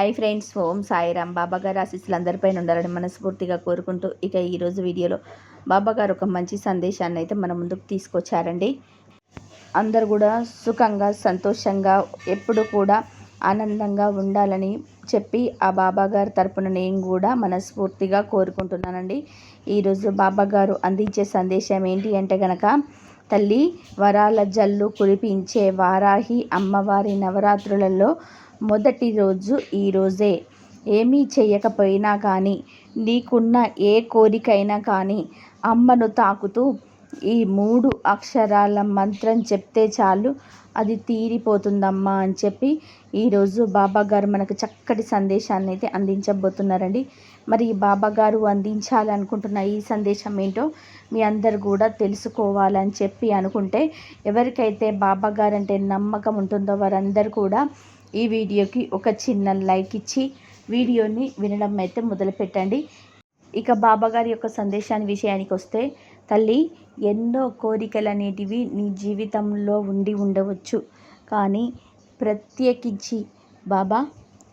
Hi friends Om Sairam. బాబా గారు ఆశీస్సులు అందరిపైన ఉండాలని మనస్ఫూర్తిగా కోరుకుంటూ ఇక ఈరోజు వీడియోలో బాబా గారు ఒక మంచి సందేశాన్ని అయితే మన ముందుకు తీసుకొచ్చారండి. అందరు కూడా సుఖంగా సంతోషంగా ఎప్పుడు కూడా ఆనందంగా ఉండాలని చెప్పి ఆ బాబా గారి తరపున నేను కూడా మనస్ఫూర్తిగా కోరుకుంటున్నానండి. ఈరోజు బాబా గారు అందించే సందేశం ఏంటి అంటే గనక తల్లి వరాల జల్లు కురిపించే వారాహి అమ్మవారి నవరాత్రులలో మొదటి రోజు ఈరోజే ఏమీ చేయకపోయినా కానీ నీకున్న ఏ కోరికైనా కానీ అమ్మను తాకుతూ ఈ మూడు అక్షరాల మంత్రం చెప్తే చాలు అది తీరిపోతుందమ్మా అని చెప్పి ఈరోజు బాబాగారు మనకు చక్కటి సందేశాన్ని అయితే అందించబోతున్నారండి. మరి బాబాగారు అందించాలనుకుంటున్న ఈ సందేశం ఏంటో మీ అందరు కూడా తెలుసుకోవాలని చెప్పి అనుకుంటే ఎవరికైతే బాబాగారు అంటే నమ్మకం ఉంటుందో వారందరూ కూడా ఈ వీడియోకి ఒక చిన్న లైక్ ఇచ్చి వీడియోని వినడం అయితే మొదలుపెట్టండి. ఇక బాబాగారి యొక్క సందేశాన్ని విషయానికి వస్తే తల్లి ఎన్నో కోరికలు అనేటివి నీ జీవితంలో ఉండి ఉండవచ్చు. కానీ ప్రత్యేకించి బాబా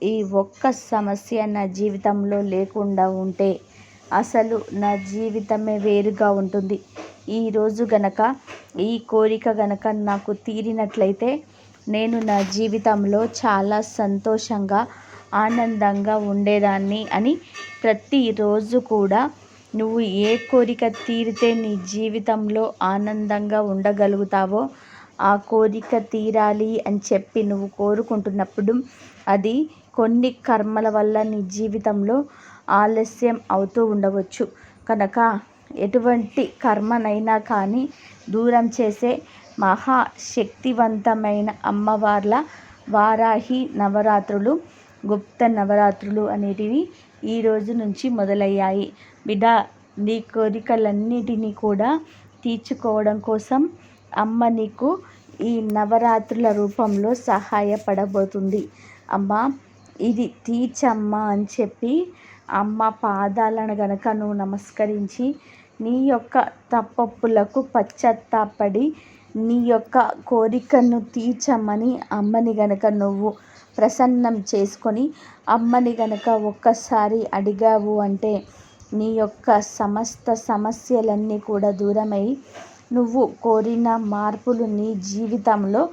ఈ ఒక్క సమస్య నా జీవితంలో లేకుండా ఉంటే అసలు నా జీవితమే వేరుగా ఉంటుంది. ఈరోజు గనక ఈ కోరిక గనక నాకు తీరినట్లయితే నేను నా జీవితంలో చాలా సంతోషంగా ఆనందంగా ఉండేదాన్ని అని ప్రతిరోజు కూడా. నువ్వు ఏ కోరిక తీరితే నీ జీవితంలో ఆనందంగా ఉండగలుగుతావో ఆ కోరిక తీరాలి అని చెప్పి నువ్వు కోరుకుంటున్నప్పుడు అది కొన్ని కర్మల వల్ల నీ జీవితంలో ఆలస్యం అవుతూ ఉండవచ్చు. కనుక ఎటువంటి కర్మనైనా కానీ దూరం చేసే మహాశక్తివంతమైన అమ్మవార్ల వారాహి నవరాత్రులు గుప్త నవరాత్రులు అనేటివి ఈ రోజు నుంచి మొదలయ్యాయి. బిడ్డ నీ కోరికలన్నిటినీ కూడా తీర్చుకోవడం కోసం అమ్మ నీకు ఈ నవరాత్రుల రూపంలో సహాయపడబోతుంది. అమ్మ ఇది తీర్చమ్మ అని చెప్పి అమ్మ పాదాలను గనక నువ్వు నమస్కరించి నీ యొక్క తప్పప్పులకు పశ్చాత్తాపడి నీ యొక్క కోరికను తీర్చమని అమ్మని గనక నువ్వు ప్రసన్నం చేసుకొని అమ్మని గనక ఒక్కసారి అడిగావు అంటే నీ యొక్క సమస్త సమస్యలన్నీ కూడా దూరమై నువ్వు కోరిన మార్పులు నీ జీవితంలో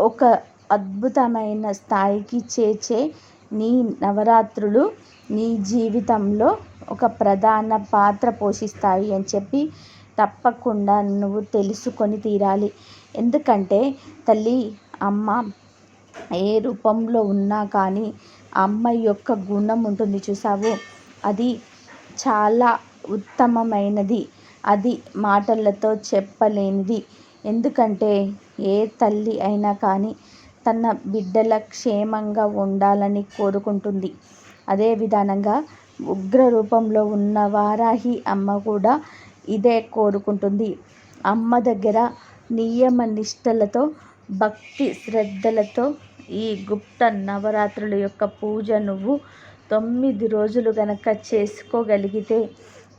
ఒక అద్భుతమైన స్థాయికి చేర్చే నీ నవరాత్రులు నీ జీవితంలో ఒక ప్రధాన పాత్ర పోషిస్తాయి అని చెప్పి తప్పకుండా నువ్వు తెలుసుకొని తీరాలి. ఎందుకంటే తల్లి అమ్మ ఏ రూపంలో ఉన్నా కానీ అమ్మ యొక్క గుణం ఉంటుంది చూసావు అది చాలా ఉత్తమమైనది. అది మాటలతో చెప్పలేనిది. ఎందుకంటే ఏ తల్లి అయినా కానీ తన బిడ్డల క్షేమంగా ఉండాలని కోరుకుంటుంది. అదే విధానంగా ఉగ్ర రూపంలో ఉన్న వారాహి అమ్మ కూడా ఇదే కోరుకుంటుంది. అమ్మ దగ్గర నియమ నిష్టలతో భక్తి శ్రద్ధలతో ఈ గుప్త నవరాత్రుల యొక్క పూజ నువ్వు తొమ్మిది రోజులు గనక చేసుకోగలిగితే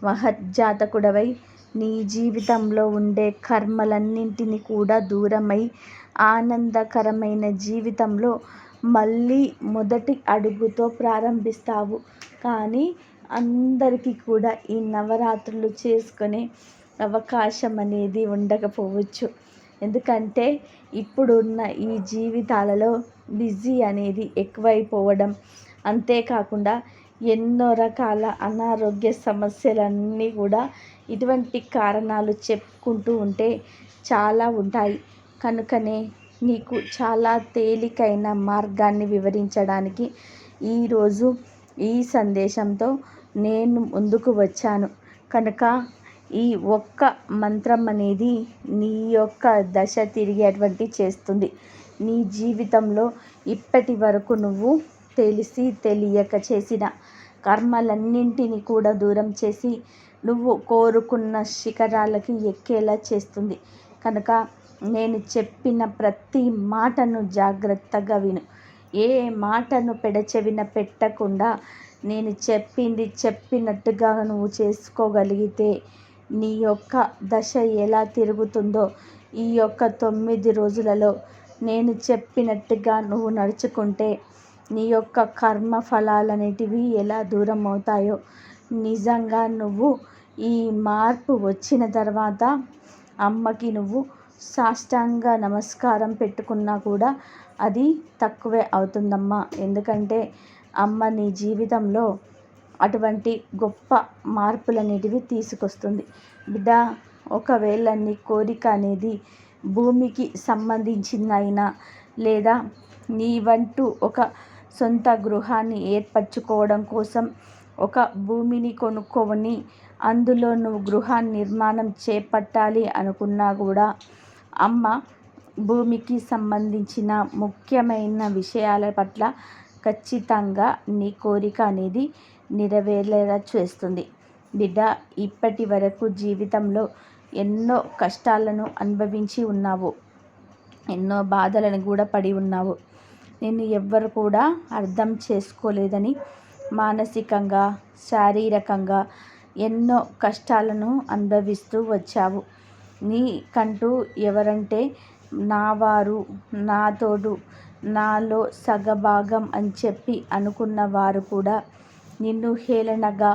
మహజ్జాతకుడవై నీ జీవితంలో ఉండే కర్మలన్నింటినీ కూడా దూరమై ఆనందకరమైన జీవితంలో మళ్ళీ మొదటి అడుగుతో ప్రారంభిస్తావు. కానీ అందరికీ కూడా ఈ నవరాత్రులు చేసుకునే అవకాశం అనేది ఉండకపోవచ్చు. ఎందుకంటే ఇప్పుడున్న ఈ జీవితాలలో బిజీ అనేది ఎక్కువైపోవడం అంతేకాకుండా ఎన్నో రకాల అనారోగ్య సమస్యలన్నీ కూడా ఇటువంటి కారణాలు చెప్పుకుంటూ ఉంటే చాలా ఉంటాయి. కనుకనే నీకు చాలా తేలికైన మార్గాన్ని వివరించడానికి ఈరోజు ఈ సందేశంతో నేను ముందుకు వచ్చాను. కనుక ఈ ఒక్క మంత్రం అనేది నీ యొక్క దశ తిరిగేటువంటి చేస్తుంది. నీ జీవితంలో ఇప్పటి వరకు నువ్వు తెలిసి తెలియక చేసిన కర్మలన్నింటినీ కూడా దూరం చేసి నువ్వు కోరుకున్న శిఖరాలకి ఎక్కేలా చేస్తుంది. కనుక నేను చెప్పిన ప్రతి మాటను జాగ్రత్తగా విను. ఏ మాటను పెడచెవిన పెట్టకుండా నేను చెప్పింది చెప్పినట్టుగా నువ్వు చేసుకోగలిగితే నీ యొక్క దశ ఎలా తిరుగుతుందో ఈ యొక్క తొమ్మిది రోజులలో నేను చెప్పినట్టుగా నువ్వు నడుచుకుంటే నీ యొక్క కర్మ ఫలాలనేటివి ఎలా దూరం అవుతాయో. నిజంగా నువ్వు ఈ మార్పు వచ్చిన తర్వాత అమ్మకి నువ్వు సాష్టాంగ నమస్కారం పెట్టుకున్నా కూడా అది తక్కువే అవుతుందమ్మా. ఎందుకంటే అమ్మ నీ జీవితంలో అటువంటి గొప్ప మార్పులనేటివి తీసుకొస్తుంది. బిడ్డ ఒకవేళ నీ కోరిక అనేది భూమికి సంబంధించిందైనా లేదా నీ వంటూ ఒక సొంత గృహాన్ని ఏర్పరచుకోవడం కోసం ఒక భూమిని కొనుక్కొని అందులో నువ్వు గృహ నిర్మాణం చేపట్టాలి అనుకున్నా కూడా అమ్మ భూమికి సంబంధించిన ముఖ్యమైన విషయాల పట్ల ఖచ్చితంగా నీ కోరిక అనేది నెరవేరేలా చేస్తుంది. బిడ్డ ఇప్పటి వరకు జీవితంలో ఎన్నో కష్టాలను అనుభవించి ఉన్నావు. ఎన్నో బాధలను కూడా పడి ఉన్నావు. నేను ఎవ్వరు కూడా అర్థం చేసుకోలేదని మానసికంగా శారీరకంగా ఎన్నో కష్టాలను అనుభవిస్తూ వచ్చావు. నీకంటూ ఎవరంటే నా వారు నా తోడు నాలో సగభాగం అని చెప్పి అనుకున్న వారు కూడా నిన్ను హేళనగా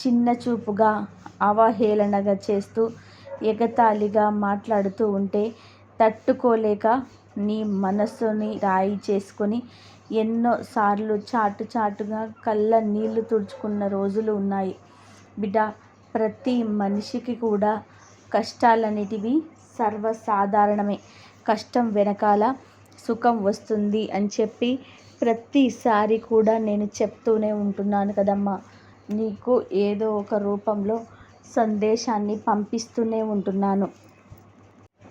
చిన్న చూపుగా అవహేళనగా చేస్తూ ఎగతాళిగా మాట్లాడుతూ ఉంటే తట్టుకోలేక నీ మనస్సుని రాయి చేసుకొని ఎన్నోసార్లు చాటు చాటుగా కళ్ళ నీళ్ళు తుడుచుకున్న రోజులు ఉన్నాయి. బిడ్డ ప్రతి మనిషికి కూడా కష్టాలనేటివి సర్వసాధారణమే. కష్టం వెనకాల సుఖం వస్తుంది అని చెప్పి ప్రతిసారి కూడా నేను చెప్తూనే ఉంటున్నాను కదమ్మా. నీకు ఏదో ఒక రూపంలో సందేశాన్ని పంపిస్తూనే ఉంటున్నాను.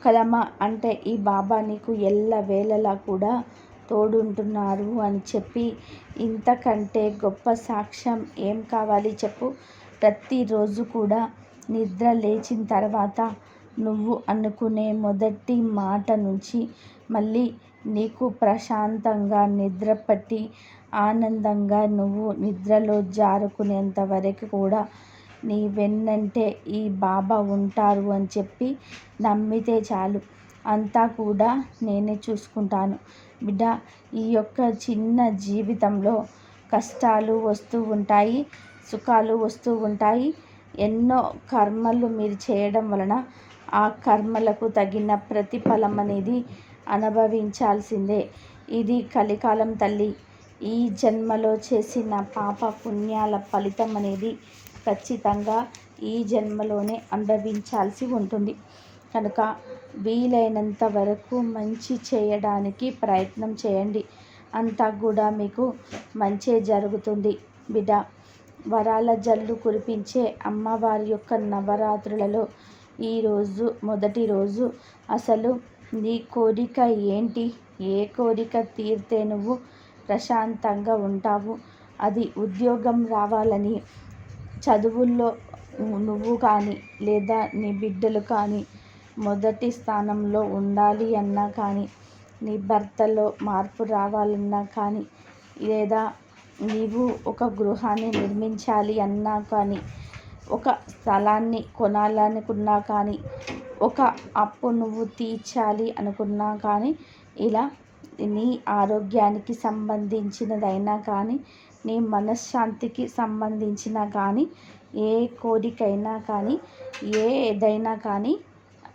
కదమ్మా అంటే ఈ బాబా నీకు ఎల్లవేళలా కూడా తోడుంటున్నారు అని చెప్పి ఇంతకంటే గొప్ప సాక్ష్యం ఏం కావాలి చెప్పు. ప్రతిరోజు కూడా నిద్ర లేచిన తర్వాత నువ్వు అనుకునే మొదటి మాట నుంచి మళ్ళీ నీకు ప్రశాంతంగా నిద్ర పట్టి ఆనందంగా నువ్వు నిద్రలో జారుకునేంత వరకు కూడా నీ వెన్నంటే ఈ బాబా ఉంటారు అని చెప్పి నమ్మితే చాలు. అంతా కూడా నేనే చూసుకుంటాను. బిడ్డ ఈ యొక్క చిన్న జీవితంలో కష్టాలు వస్తూ ఉంటాయి సుఖాలు వస్తూ ఉంటాయి. ఎన్నో కర్మలు మీరు చేయడం వలన ఆ కర్మలకు తగిన ప్రతిఫలం అనేది అనుభవించాల్సిందే. ఇది కలికాలం తల్లి. ఈ జన్మలో చేసిన పాప పుణ్యాల ఫలితం అనేది ఖచ్చితంగా ఈ జన్మలోనే అనుభవించాల్సి ఉంటుంది. కనుక వీలైనంత వరకు మంచి చేయడానికి ప్రయత్నం చేయండి. అంతా కూడా మీకు మంచే జరుగుతుంది. బిడ్డ వరాల జల్లు కురిపించే అమ్మవారి యొక్క నవరాత్రులలో ఈరోజు మొదటి రోజు అసలు నీ కోరిక ఏంటి? ఏ కోరిక తీరితే నువ్వు ప్రశాంతంగా ఉంటావు? అది ఉద్యోగం రావాలని చదువుల్లో నువ్వు కానీ లేదా నీ బిడ్డలు కానీ మొదటి స్థానంలో ఉండాలి అన్నా కానీ నీ భర్తలో మార్పు రావాలన్నా కానీ లేదా నీవు ఒక గృహాన్ని నిర్మించాలి అన్నా కానీ ఒక స్థలాన్ని కొనాలనుకున్నా కానీ ఒక అప్పు నువ్వు తీర్చాలి అనుకున్నా కానీ ఇలా నీ ఆరోగ్యానికి సంబంధించినదైనా కానీ నీ మనశ్శాంతికి సంబంధించిన కానీ ఏ కోరికైనా కానీ ఏదైనా కానీ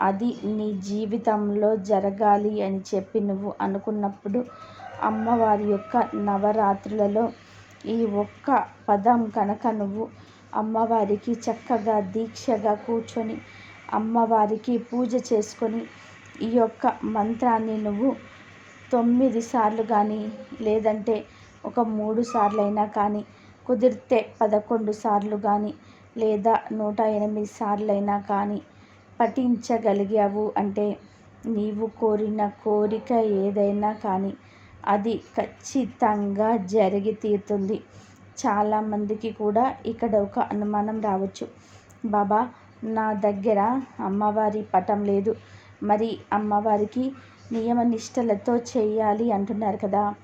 అది నీ జీవితంలో జరగాలి అని చెప్పి నువ్వు అనుకున్నప్పుడు అమ్మవారి యొక్క నవరాత్రులలో ఈ ఒక్క పదం కనుక నువ్వు అమ్మవారికి చక్కగా దీక్షగా కూర్చొని అమ్మవారికి పూజ చేసుకొని ఈ యొక్క మంత్రాన్ని నువ్వు తొమ్మిది సార్లు కానీ లేదంటే ఒక మూడు సార్లు అయినా కానీ కుదిరితే పదకొండు సార్లు కానీ లేదా నూట ఎనిమిది సార్లు అయినా కానీ పఠించగలిగావు అంటే నీవు కోరిన కోరిక ఏదైనా కానీ అది ఖచ్చితంగా జరిగి తీరుతుంది. చాలామందికి కూడా ఇక్కడ ఒక అనుమానం రావచ్చు. బాబా నా దగ్గర అమ్మవారి పటం లేదు. మరి అమ్మవారికి నియమ నిష్టలతో చేయాలి అంటున్నారు కదా.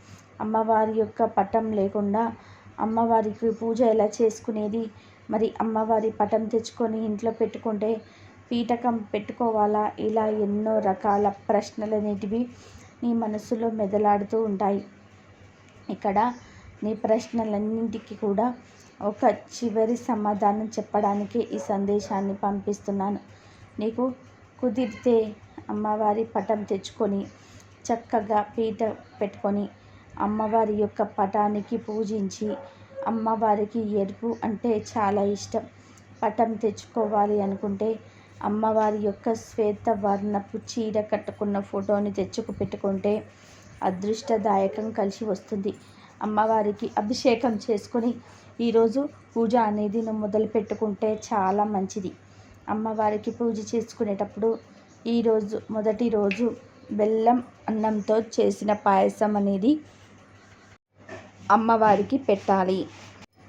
అమ్మవారి యొక్క పటం లేకుండా అమ్మవారికి పూజ ఎలా చేసుకునేది? మరి అమ్మవారి పటం తెచ్చుకొని ఇంట్లో పెట్టుకుంటే పీఠకం పెట్టుకోవాలా? ఇలా ఎన్నో రకాల ప్రశ్నలు అనేటివి నీ మనసులో మెదలాడుతూ ఉంటాయి. ఇక్కడ నీ ప్రశ్నలన్నింటికి కూడా ఒక చివరి సమాధానం చెప్పడానికి ఈ సందేశాన్ని పంపిస్తున్నాను. నీకు కుదిరితే అమ్మవారి పటం తెచ్చుకొని చక్కగా పీట పెట్టుకొని అమ్మవారి యొక్క పటానికి పూజించి అమ్మవారికి ఎరుపు అంటే చాలా ఇష్టం. పటం తెచ్చుకోవాలి అనుకుంటే అమ్మవారి యొక్క శ్వేత వర్ణపు చీర కట్టుకున్న ఫోటోని తెచ్చుకు పెట్టుకుంటే అదృష్టదాయకం కలిసి వస్తుంది. అమ్మవారికి అభిషేకం చేసుకొని ఈరోజు పూజ అనేది నువ్వు మొదలు పెట్టుకుంటే చాలా మంచిది. అమ్మవారికి పూజ చేసుకునేటప్పుడు ఈరోజు మొదటి రోజు బెల్లం అన్నంతో చేసిన పాయసం అనేది అమ్మవారికి పెట్టాలి.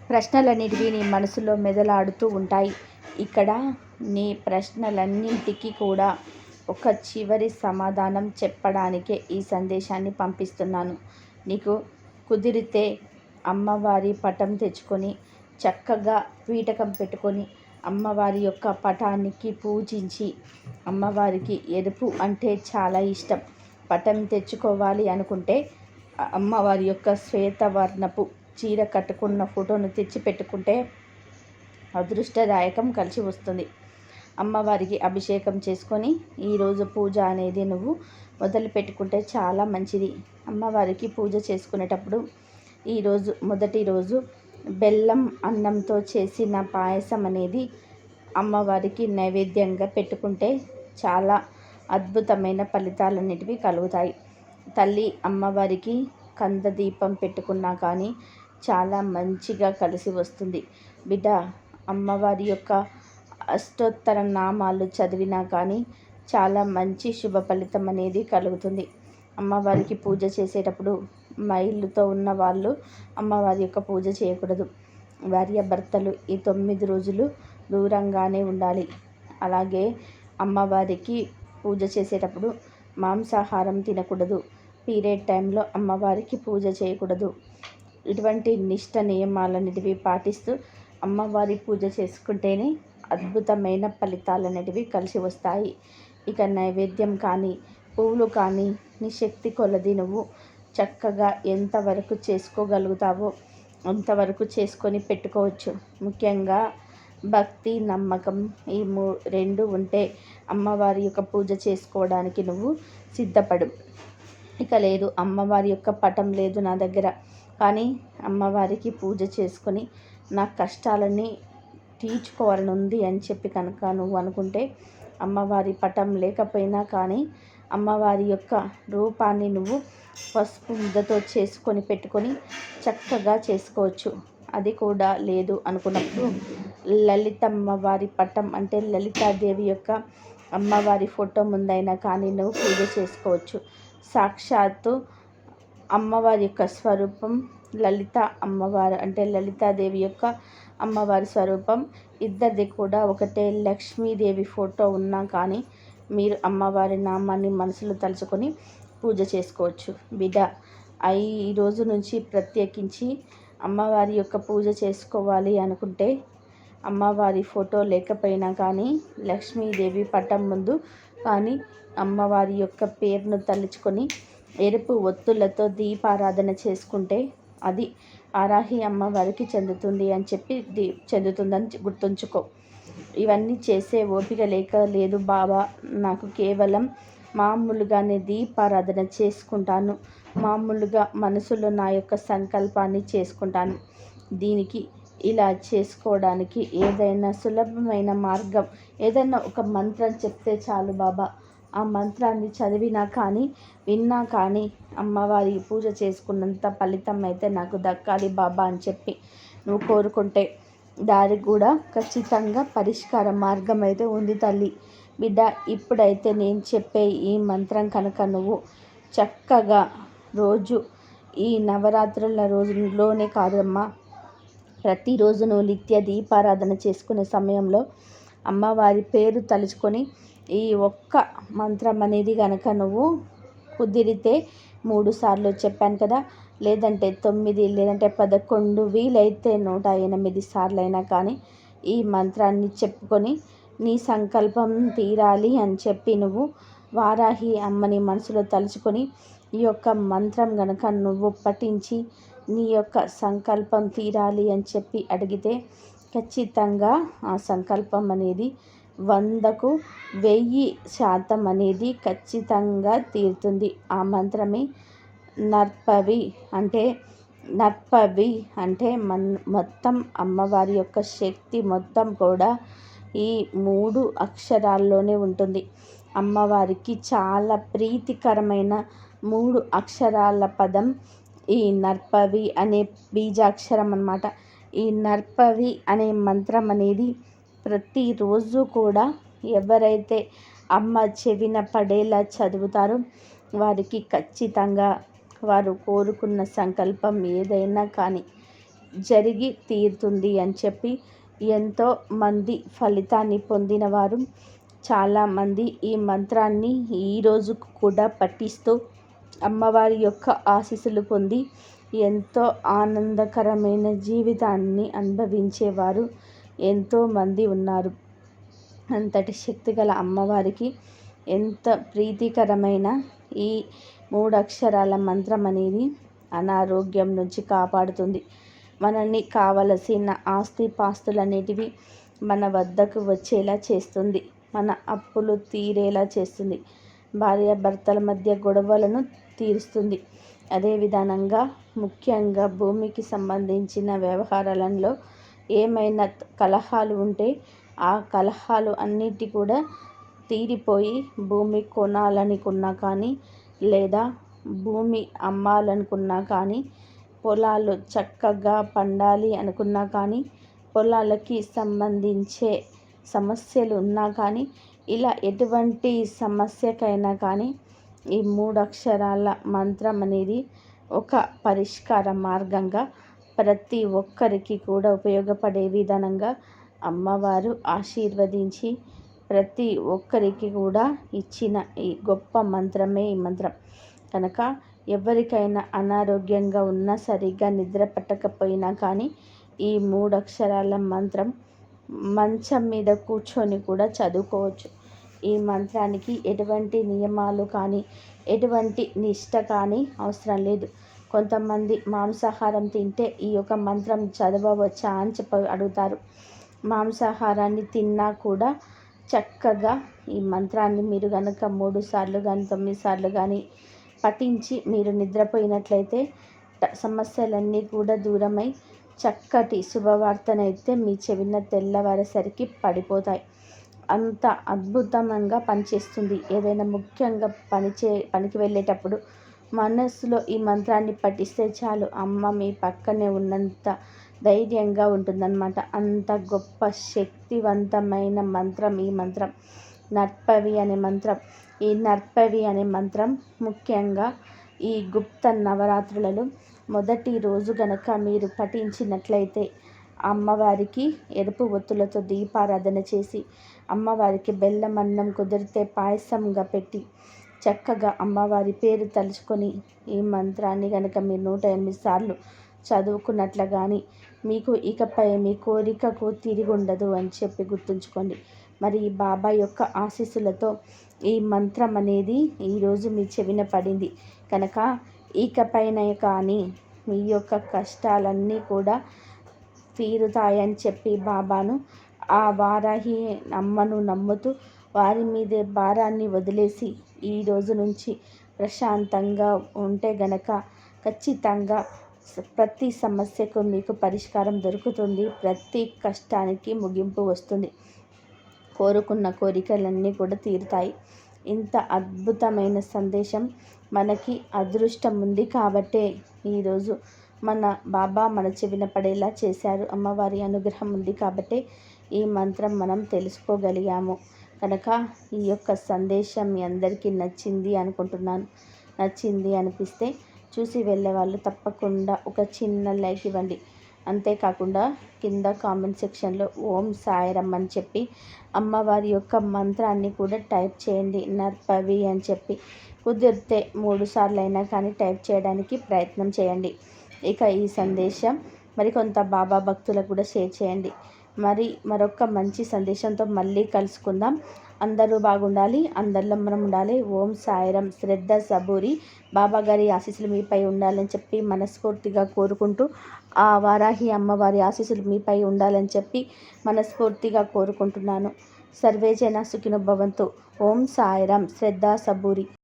ప్రశ్నలన్నిటివి నీ మనసులో మెదలాడుతూ ఉంటాయి. ఇక్కడ నీ ప్రశ్నలన్నింటికి కూడా ఒక చివరి సమాధానం చెప్పడానికే ఈ సందేశాన్ని పంపిస్తున్నాను. నీకు కుదిరితే అమ్మవారి పటం తెచ్చుకొని చక్కగా పీటకం పెట్టుకొని అమ్మవారి యొక్క పటానికి పూజించి అమ్మవారికి ఎరుపు అంటే చాలా ఇష్టం. పటం తెచ్చుకోవాలి అనుకుంటే అమ్మవారి యొక్క శ్వేతవర్ణపు చీర కట్టుకున్న ఫోటోను తెచ్చి పెట్టుకుంటే అదృష్టదాయకం కలిసి వస్తుంది. అమ్మవారికి అభిషేకం చేసుకొని ఈరోజు పూజ అనేది నువ్వు మొదలు పెట్టుకుంటే చాలా మంచిది. అమ్మవారికి పూజ చేసుకునేటప్పుడు ఈరోజు మొదటి రోజు బెల్లం అన్నంతో చేసిన పాయసం అనేది అమ్మవారికి నైవేద్యంగా పెట్టుకుంటే చాలా అద్భుతమైన ఫలితాలన్నిటివి కలుగుతాయి. తల్లి అమ్మవారికి కంద దీపం పెట్టుకున్నా కానీ చాలా మంచిగా కలిసి వస్తుంది. బిడ్డ అమ్మవారి యొక్క అష్టోత్తర నామాలు చదివినా కానీ చాలా మంచి శుభ ఫలితం అనేది కలుగుతుంది. అమ్మవారికి పూజ చేసేటప్పుడు మైళ్ళతో ఉన్న వాళ్ళు అమ్మవారి యొక్క పూజ చేయకూడదు. భార్య భర్తలు ఈ తొమ్మిది రోజులు దూరంగానే ఉండాలి. అలాగే అమ్మవారికి పూజ చేసేటప్పుడు మాంసాహారం తినకూడదు. పీరియడ్ టైంలో అమ్మవారికి పూజ చేయకూడదు. ఇటువంటి నిష్ట నియమాలన్నిటివి పాటిస్తూ అమ్మవారి పూజ చేసుకుంటేనే అద్భుతమైన ఫలితాలు అనేటివి కలిసి వస్తాయి. ఇక నైవేద్యం కానీ పువ్వులు కానీ నీ శక్తి కొలది నువ్వు. చక్కగా ఎంతవరకు చేసుకోగలుగుతావో అంతవరకు చేసుకొని పెట్టుకోవచ్చు. ముఖ్యంగా భక్తి నమ్మకం ఈ మూ రెండు ఉంటే అమ్మవారి యొక్క పూజ చేసుకోవడానికి నువ్వు సిద్ధపడు. ఇక లేదు అమ్మవారి యొక్క పటం లేదు నా దగ్గర. కానీ అమ్మవారికి పూజ చేసుకొని నా కష్టాలని తీర్చుకోవాలని ఉంది అని చెప్పి కనుక నువ్వు అనుకుంటే అమ్మవారి పటం లేకపోయినా కానీ అమ్మవారి యొక్క రూపాన్ని నువ్వు పసుపు ముద్దతో చేసుకొని పెట్టుకొని చక్కగా చేసుకోవచ్చు. అది కూడా లేదు అనుకున్నప్పుడు లలితమ్మ వారి పటం అంటే లలితాదేవి యొక్క అమ్మవారి ఫోటో ముందైనా కానీ నువ్వు పూజ చేసుకోవచ్చు. సాక్షాత్తు అమ్మవారి యొక్క స్వరూపం లలిత అమ్మవారు అంటే లలితాదేవి యొక్క అమ్మవారి స్వరూపం. ఇద్దరిది కూడా ఒకటే లక్ష్మీదేవి ఫోటో ఉన్నా కానీ మీరు అమ్మవారి నామాన్ని మనసులో తలుచుకొని పూజ చేసుకోవచ్చు. బిడ్డ ఈ రోజు నుంచి ప్రత్యేకించి అమ్మవారి యొక్క పూజ చేసుకోవాలి అనుకుంటే అమ్మవారి ఫోటో లేకపోయినా కానీ లక్ష్మీదేవి పటం ముందు కానీ అమ్మవారి యొక్క పేరును తలుచుకొని ఎరుపు ఒత్తులతో దీపారాధన చేసుకుంటే అది ఆరాహి అమ్మవారికి చెందుతుంది అని చెప్పి దీ చెందుతుందని గుర్తుంచుకో. ఇవన్నీ చేసే ఓపిక లేక లేదు బాబా నాకు కేవలం మామూలుగానే దీపారాధన చేసుకుంటాను. మామూలుగా మనసులో నా యొక్క సంకల్పాన్ని చేసుకుంటాను. దీనికి ఇలా చేసుకోవడానికి ఏదైనా సులభమైన మార్గం ఏదైనా ఒక మంత్రం చెప్తే చాలు బాబా. ఆ మంత్రాన్ని చదివినా కానీ విన్నా కానీ అమ్మవారి పూజ చేసుకున్నంత ఫలితం అయితే నాకు దక్కాలి బాబా అని చెప్పి నువ్వు కోరుకుంటే. దారి కూడా ఖచ్చితంగా పరిష్కార మార్గం అయితే ఉంది తల్లి. బిడ్డ ఇప్పుడైతే నేను చెప్పే ఈ మంత్రం కనుక నువ్వు చక్కగా రోజు ఈ నవరాత్రుల రోజుల్లోనే కాదమ్మా ప్రతిరోజు నువ్వు నిత్య దీపారాధన చేసుకునే సమయంలో అమ్మవారి పేరు తలుచుకొని ఈ ఒక్క మంత్రం అనేది కనుక నువ్వు కుదిరితే మూడు సార్లు చెప్పాను కదా లేదంటే తొమ్మిది లేదంటే పదకొండు వీలైతే నూట ఎనిమిది సార్లు అయినా కానీ ఈ మంత్రాన్ని చెప్పుకొని నీ సంకల్పం తీరాలి అని చెప్పి నువ్వు వారాహి అమ్మని మనసులో తలుచుకొని ఈ యొక్క మంత్రం గనక నువ్వు పఠించి నీ యొక్క సంకల్పం తీరాలి అని చెప్పి అడిగితే ఖచ్చితంగా ఆ సంకల్పం అనేది వందకు వెయ్యి శాతం అనేది ఖచ్చితంగా తీరుతుంది. ఆ మంత్రమే నర్పవి అంటే నర్పవి అంటే మన్ మొత్తం అమ్మవారి యొక్క శక్తి మొత్తం కూడా ఈ మూడు అక్షరాల్లోనే ఉంటుంది. అమ్మవారికి చాలా ప్రీతికరమైన మూడు అక్షరాల పదం ఈ నర్పవి అనే బీజాక్షరం అన్నమాట. ఈ నర్పవి అనే మంత్రం అనేది ప్రతిరోజు కూడా ఎవరైతే అమ్మ చెవిన పడేలా చదువుతారో వారికి ఖచ్చితంగా వారు కోరుకున్న సంకల్పం ఏదైనా కానీ జరిగి తీరుతుంది అని చెప్పి ఎంతో మంది ఫలితాన్ని పొందినవారు. చాలామంది ఈ మంత్రాన్ని ఈరోజు కూడా పఠిస్తూ అమ్మవారి యొక్క ఆశీస్సులు పొంది ఎంతో ఆనందకరమైన జీవితాన్ని అనుభవించేవారు ఎంతోమంది ఉన్నారు. అంతటి శక్తిగల అమ్మవారికి ఎంత ప్రీతికరమైన ఈ మూడు అక్షరాల మంత్రం అనేది అనారోగ్యం నుంచి కాపాడుతుంది. మనల్ని కావలసిన ఆస్తి పాస్తులు అనేటివి మన వద్దకు వచ్చేలా చేస్తుంది. మన అప్పులు తీరేలా చేస్తుంది. భార్యాభర్తల మధ్య గొడవలను తీరుస్తుంది. అదే విధానంగా ముఖ్యంగా భూమికి సంబంధించిన వ్యవహారాలలో ఏమైనా కలహాలు ఉంటే ఆ కలహాలు అన్నిటి కూడా తీరిపోయి భూమి కొనాలనుకున్నా కానీ లేదా భూమి అమ్మాలనుకున్నా కానీ పొలాలు చక్కగా పండాలి అనుకున్నా కానీ పొలాలకి సంబంధించే సమస్యలు ఉన్నా కానీ ఇలా ఎటువంటి సమస్యకైనా కానీ ఈ మూడు అక్షరాల మంత్రం అనేది ఒక పరిష్కార మార్గంగా ప్రతి ఒక్కరికి కూడా ఉపయోగపడే విధానంగా అమ్మవారు ఆశీర్వదించి ప్రతి ఒక్కరికి కూడా ఇచ్చిన ఈ గొప్ప మంత్రమే ఈ మంత్రం. కనుక ఎవరికైనా అనారోగ్యంగా ఉన్నా సరిగ్గా నిద్ర పట్టకపోయినా కానీ ఈ మూడు అక్షరాల మంత్రం మంచం మీద కూర్చొని కూడా చదువుకోవచ్చు. ఈ మంత్రానికి ఎటువంటి నియమాలు కానీ ఎటువంటి నిష్ట కానీ అవసరం లేదు. కొంతమంది మాంసాహారం తింటే ఈ యొక్క మంత్రం చదవవచ్చా అని చెప్ప అడుగుతారు. మాంసాహారాన్ని తిన్నా కూడా చక్కగా ఈ మంత్రాన్ని మీరు కనుక మూడు సార్లు కానీ తొమ్మిది సార్లు కానీ పఠించి మీరు నిద్రపోయినట్లయితే సమస్యలన్నీ కూడా దూరమై చక్కటి శుభవార్తనైతే మీ చెవిన తెల్లవారేసరికి పడిపోతాయి. అంత అద్భుతంగా పనిచేస్తుంది. ఏదైనా ముఖ్యంగా పనిచే పనికి వెళ్ళేటప్పుడు మనస్సులో ఈ మంత్రాన్ని పఠిస్తే చాలు. అమ్మ మీ పక్కనే ఉన్నంత ధైర్యంగా ఉంటుందన్నమాట. అంత గొప్ప శక్తివంతమైన మంత్రం ఈ మంత్రం. నర్పవి అనే మంత్రం. ఈ నర్పవి అనే మంత్రం ముఖ్యంగా ఈ గుప్త నవరాత్రులలో మొదటి రోజు గనక మీరు పఠించినట్లయితే అమ్మవారికి ఎరుపు ఒత్తులతో దీపారాధన చేసి అమ్మవారికి బెల్లం అన్నం కుదిరితే పాయసంగా పెట్టి చక్కగా అమ్మవారి పేరు తలుచుకొని ఈ మంత్రాన్ని కనుక మీరు నూట ఎనిమిది సార్లు చదువుకున్నట్లు కానీ మీకు ఇకపై మీ కోరికకు తిరిగి ఉండదు అని చెప్పి గుర్తుంచుకోండి. మరి బాబా యొక్క ఆశీస్సులతో ఈ మంత్రం అనేది ఈరోజు మీ చెవిన పడింది. కనుక ఇకపైన కానీ మీ యొక్క కష్టాలన్నీ కూడా తీరుతాయని చెప్పి బాబాను ఆ వారాహి అమ్మను నమ్ముతూ వారి మీదే భారాన్ని వదిలేసి ఈ రోజు నుంచి ప్రశాంతంగా ఉంటే గనక ఖచ్చితంగా ప్రతి సమస్యకు మీకు పరిష్కారం దొరుకుతుంది. ప్రతి కష్టానికి ముగింపు వస్తుంది. కోరుకున్న కోరికలన్నీ కూడా తీరుతాయి. ఇంత అద్భుతమైన సందేశం మనకి అదృష్టం ఉంది కాబట్టే ఈరోజు మన బాబా మన చెవిన పడేలా చేశారు. అమ్మవారి అనుగ్రహం ఉంది కాబట్టి ఈ మంత్రం మనం తెలుసుకోగలిగాము. కనుక ఈ యొక్క సందేశం మీ అందరికీ నచ్చింది అనుకుంటున్నాను. నచ్చింది అనిపిస్తే చూసి వెళ్ళే వాళ్ళు తప్పకుండా ఒక చిన్న లైక్ ఇవ్వండి. అంతేకాకుండా కింద కామెంట్ సెక్షన్లో ఓం సాయిరమ్ అని చెప్పి అమ్మవారి యొక్క మంత్రాన్ని కూడా టైప్ చేయండి. నర్పవి అని చెప్పి. కుదిరితే మూడు సార్లు అయినా కానీ టైప్ చేయడానికి ప్రయత్నం చేయండి. ఇక ఈ సందేశం మరికొంత బాబా భక్తులకు కూడా షేర్ చేయండి. మరి మరొక మంచి సందేశంతో మళ్ళీ కలుసుకుందాం. అందరూ బాగుండాలి అందరిలో మనం ఉండాలి. ఓం సాయిరం. శ్రద్ధ సబూరి. బాబా గారి ఆశీస్సులు మీపై ఉండాలని చెప్పి మనస్ఫూర్తిగా కోరుకుంటూ ఆ వారాహి అమ్మవారి ఆశీస్సులు మీపై ఉండాలని చెప్పి మనస్ఫూర్తిగా కోరుకుంటున్నాను. సర్వేజన సుఖిన భవంతు. ఓం సాయిరం. శ్రద్ధ సబూరి.